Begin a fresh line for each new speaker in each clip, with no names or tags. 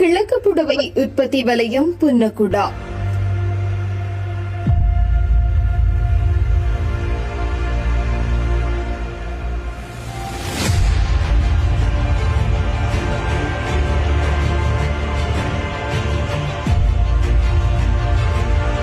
கிழக்கு புடவை உற்பத்தி வலயம் புன்னகுடா.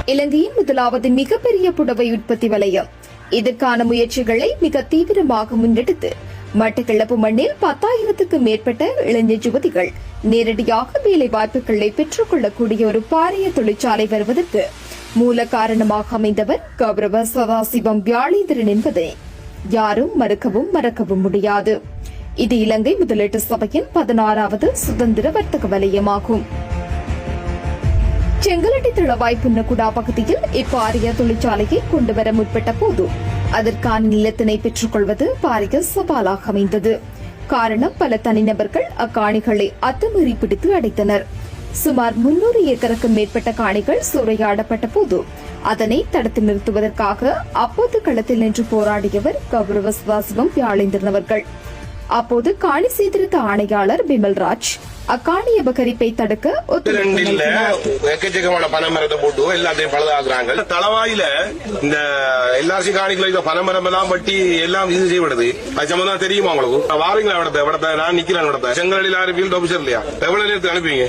இலங்கையின் முதலாவது மிகப்பெரிய புடவை உற்பத்தி வலயம். இதற்கான முயற்சிகளை மிக தீவிரமாக முன்னெடுத்து மட்டக்களப்பு மண்ணில் பத்தாயிரத்துக்கும் மேற்பட்ட இளைஞர் யுவதிகள் நேரடியாக வேலை வாய்ப்புகளை பெற்றுக் கொள்ளக்கூடிய ஒரு பாரிய தொழிற்சாலை வருவதற்கு மூல காரணமாக அமைந்தவர் கௌரவ சதாசிவம் வியாழேந்திரன் என்பதை யாரும் மறுக்கவும் மறக்கவும் முடியாது. இது இலங்கை முதலீட்டு சபையின் பதினாறாவது சுதந்திர வர்த்தக வலயமாகும். செங்கலட்டி தளவாய் புன்னகுடா பகுதியில் இப்பாரிய தொழிற்சாலையை கொண்டுவர முற்பட்ட போது அதற்கான நிலத்தினை பெற்றுக் கொள்வது பாரிய சவாலாக அமைந்தது. காரணம் பல தனிநபர்கள் அக்காணிகளை அத்துமீறி பிடித்து அடைத்தனர். சுமார் முன்னூறு ஏக்கருக்கும் மேற்பட்ட காணிகள் சூறையாடப்பட்ட போது அதனை தடுத்து நிறுத்துவதற்காக அப்போது களத்தில் நின்று போராடியவர் கௌரவ சுவாசவம் வியாழேந்திரன் அவர்கள். அப்போது காணி சீர்திருத்த ஆணையாளர் பிமல்ராஜ் அக்காணி அபகரிப்பை தடுக்க ஒத்துழைப்பு
எக்கச்சக்கமான பனைமரத்தை போட்டு எல்லாத்தையும் பழுதாக்குறாங்க. தளவாயில இந்த எல்ஆர்சி காணிக்கல இந்த பனைமரம் எல்லாம் பட்டி எல்லாம் இது செய்யப்படுது. அது சம்பந்தம் தெரியுமா உங்களுக்கு? வாரீங்களா இடத்த? இடத்த நான் நிக்கிறேன் இடத்த. செங்கலில் யாரும் ஃபீல்ட் ஆபீசர் இல்லையா? எவ்வளவு நேரத்துக்கு அனுப்புவீங்க?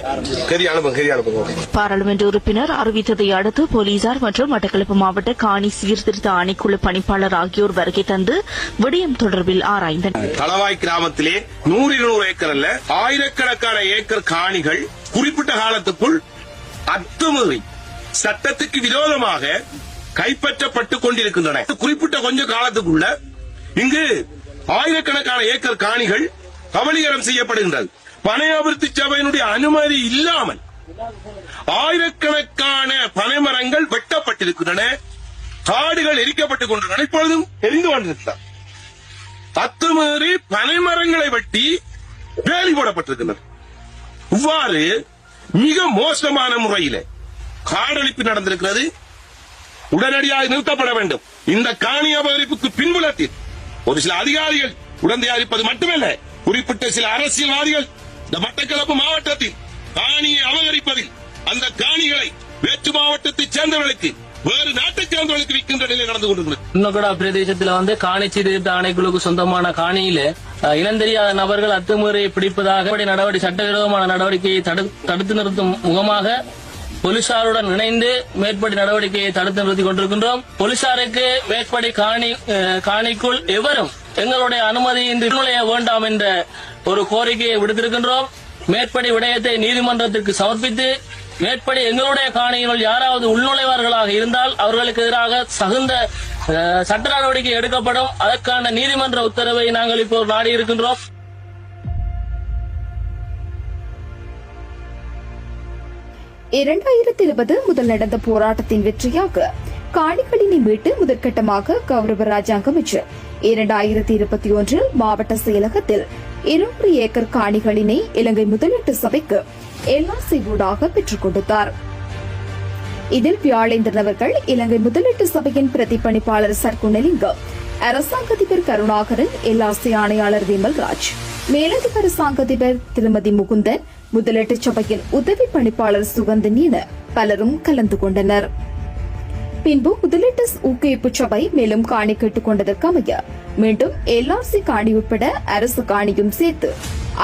கரி அனுப்புங்க கரி அனுப்புங்க.
பாராளுமன்ற உறுப்பினர் அறிவித்ததை அடுத்து போலீசார் மற்றும் மட்டக்களப்பு மாவட்ட காணி சீர்திருத்த ஆணைக்குழு பணிப்பாளர் ஆகியோர் வருகை தந்து விடயம் தொடர்பில் ஆராய்ந்தனர்.
தளவாய் கிராமத்திலே நூறு இருநூறு ஏக்கர் அல்ல ஆயிரக்கணக்கான ஏக்கர் காணிகள் குறிப்பிட்ட காலத்துக்குள் அத்துமீறி சட்டத்துக்கு விரோதமாக கைப்பற்றப்பட்டுக் கொண்டிருக்கின்றன. குறிப்பிட்ட கொஞ்ச காலத்துக்குள்ள இங்கு ஆயிரக்கணக்கான ஏக்கர் காணிகள் கபலீகரம் செய்யப்படுகின்றது. பனை அபிவிருத்தி சபையினுடைய அனுமதி இல்லாமல் ஆயிரக்கணக்கான பனைமரங்கள் வெட்டப்பட்டிருக்கின்றன. காடுகள் எரிக்கப்பட்டுக் கொண்டிருக்கின்றன. இப்பொழுதும் எரிந்து கொண்டிருக்கிறார் அத்துமீறி பனைமரங்களை வெட்டி வேலி போடப்பட்டிருக்கின்றன இவ்வாறு மிக மோசமான முறையில காடழிப்பு நடந்திருக்கிறது. உடனடியாக நிறுத்தப்பட வேண்டும். இந்த காணி அபகரிப்புக்கு பின்புலத்தில் ஒரு சில அதிகாரிகள் உடந்தையாரிப்பது மட்டுமல்ல குறிப்பிட்ட சில அரசியல்வாதிகள் இந்த மட்டக்களப்பு மாவட்டத்தில் காணியை அபகரிப்பதில் அந்த காணிகளை வேற்று மாவட்டத்தைச் சேர்ந்தவர்களுக்கு வேறு நாட்டைச் சேர்ந்தவர்களுக்கு விற்கின்ற நிலை நடந்து கொண்டிருக்கிறது.
இன்னொகடா பிரதேசத்துல வந்து காணிச்சி சீர்திருத்த ஆணைக்குழுக்கு சொந்தமான காணியில அஹ், இனந்தெரியாத நபர்கள் அத்துமுறை பிடிப்பதாக நடவடிக்கை சட்டவிரோதமான நடவடிக்கையை தடுத்து நிறுத்தும் முகமாக போலீசாருடன் இணைந்து மேற்படி நடவடிக்கையை தடுத்து நிறுத்திக் கொண்டிருக்கின்றோம். போலீசாருக்கு மேற்படி காணி காணிக்குள் எவரும் எங்களுடைய அனுமதியின்றி நுழைய வேண்டாம் என்ற ஒரு கோரிக்கையை விடுத்திருக்கின்றோம். மேற்படி விடயத்தை நீதிமன்றத்திற்கு சமர்ப்பித்து மேற்படி எங்களுடைய காணிகள் யாராவது உள்நுழைவார்களாக இருந்தால் அவர்களுக்கு எதிராக தகுந்த சட்ட நடவடிக்கை எடுக்கப்படும். அதற்கான நீதிமன்ற உத்தரவை நாங்கள் இப்போ நாடி இருக்கின்றோம்.
இரண்டாயிரத்தி இருபது முதல் நடந்த போராட்டத்தின் வெற்றியாக காணிகளினை மீட்டு முதற்கட்டமாக கௌரவ ராஜாங்க அமைச்சர் இரண்டாயிரத்தி இருபத்தி ஒன்றில் மாவட்ட செயலகத்தில் இருநூறு ஏக்கர் காணிகளினை இலங்கை முதலீட்டு சபைக்கு எல்ஆர்சி ஊடாக பெற்றுக் கொடுத்தார். இதில் வியாழேந்திரன் அவர்கள் இலங்கை முதலீட்டு சபையின் பிரதிப்பணிப்பாளர் சர்க்குணலிங்கம் அரசாங்க அதிபர் கருணாகரன் எல்ஆர்சி ஆணையாளர் விமல்ராஜ் மேலதிக அரசாங்க அதிபர் திருமதி முகுந்தன் முதலீட்டு சபையின் உதவி பணிப்பாளர் சுகந்தன் என பலரும் கலந்து கொண்டனர். பின்பு முதலீட்டு ஊக்குவிப்பு சபை மேலும் காணி கேட்டுக் கொண்டதற்கமைய மீண்டும் எல்ஆர்சி காணி உட்பட அரசு காணியும் சேர்த்து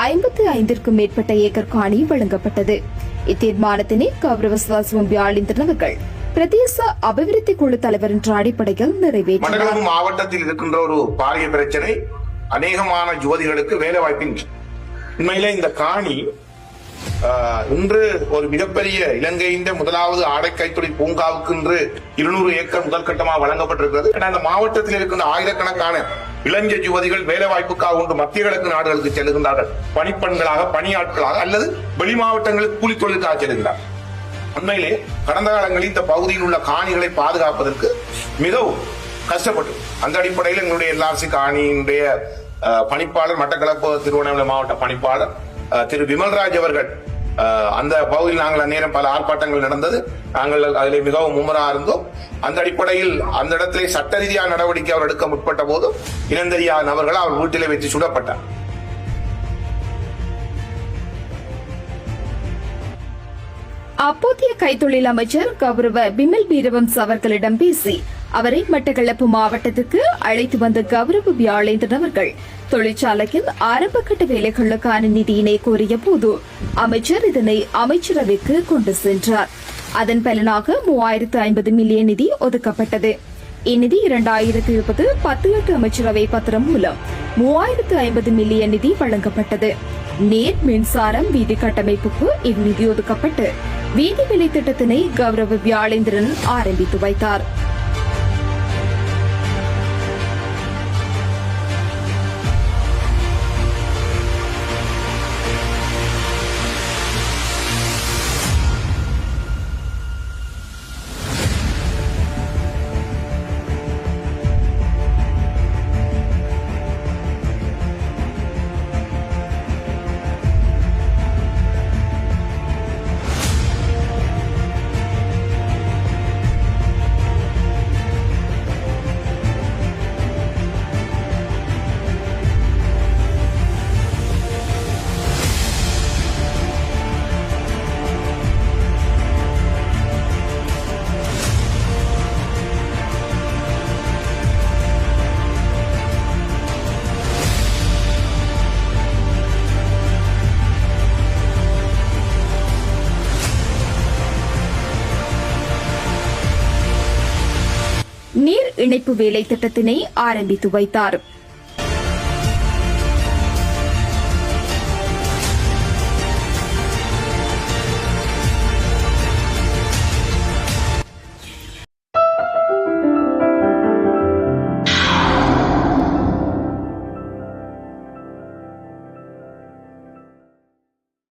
ஐம்பத்தி ஐந்திற்கும் மேற்பட்ட ஏக்கர் காணி வழங்கப்பட்டது. இத்தீர்மானத்தினை கௌரவ சுவாசிவம் பிரதேச அபிவிருத்தி குழு தலைவர் என்ற அடிப்படையில் நிறைவேற்றினார்.
மாவட்டத்தில் இருக்கின்ற ஒரு பாரிய பிரச்சனை அநேகமான ஜோதிகளுக்கு வேலை வாய்ப்பின் உண்மையிலே இந்த காணி இன்று ஒரு மிகப்பெரிய இலங்கையின் முதலாவது ஆடைக்கைத்துறை பூங்காவுக்கு இன்று இருநூறு ஏக்கர் முதல் கட்டமாக வழங்கப்பட்டிருக்கிறது. அந்த மாவட்டத்தில் இருக்கின்ற ஆயிரக்கணக்கான இளைஞர் யுவதிகள் வேலை வாய்ப்புக்காக ஒன்று மத்திய கிழக்கு நாடுகளுக்கு செல்லுகின்றார்கள். பணிப்பெண்களாக பணியாட்களாக அல்லது வெளி மாவட்டங்களுக்கு கூலி தொழிலுக்காக செல்கின்றார்கள் உண்மையிலே கடந்த காலங்களில் இந்த பகுதியில் உள்ள காணிகளை பாதுகாப்பதற்கு மிகவும் கஷ்டப்பட்டு அந்த அடிப்படையில் எங்களுடைய எல்ஆர்சி காணியினுடைய பணிப்பாளர் மட்டக்களப்பு திருவண்ணாமலை மாவட்ட பணிப்பாளர் திரு விமல்ராஜ் அவர்கள் அந்த பகுதியில் நாங்கள் அந்நேரம் பல ஆர்ப்பாட்டங்கள் நடந்தது. நாங்கள் அதில் மிகவும் மும்முரா இருந்தோம். அந்த அடிப்படையில் அந்த இடத்திலே சட்ட ரீதியான நடவடிக்கை அவர் எடுக்க முற்பட்ட போது இனந்தெரியாத நபர்கள் அவர் வீட்டிலே வைத்து சுடப்பட்டார்.
அப்போதைய கைத்தொழில் அமைச்சர் கௌரவ பிமல் பீரவம்ஸ் அவர்களிடம் பேசி அவரை மட்டக்களப்பு மாவட்டத்துக்கு அழைத்து வந்த கௌரவ வியாழேந்திரன் அவர்கள் தொழிற்சாலையில் ஆரம்பகட்ட வேலைகளுக்கான நிதியினை கோரிய போது அமைச்சர் இதனை அமைச்சரவைக்கு கொண்டு சென்றார். அதன் பலனாக மூவாயிரத்து ஐம்பது மில்லியன் நிதி ஒதுக்கப்பட்டது. இந்நிதி இரண்டாயிரத்து இருபது பத்து எட்டு அமைச்சரவை பத்திரம் மூலம் மூவாயிரத்து ஐம்பது மில்லியன் நிதி வழங்கப்பட்டது. நீர் மின்சாரம் வீதி கட்டமைப்புக்கு இந்நிதி ஒதுக்கப்பட்டு வீதி விலை திட்டத்தினை கௌரவ வியாழேந்திரன் ஆரம்பித்து வைத்தார். நீர் இணைப்பு வேலை திட்டத்தினை ஆரம்பித்து வைத்தார்.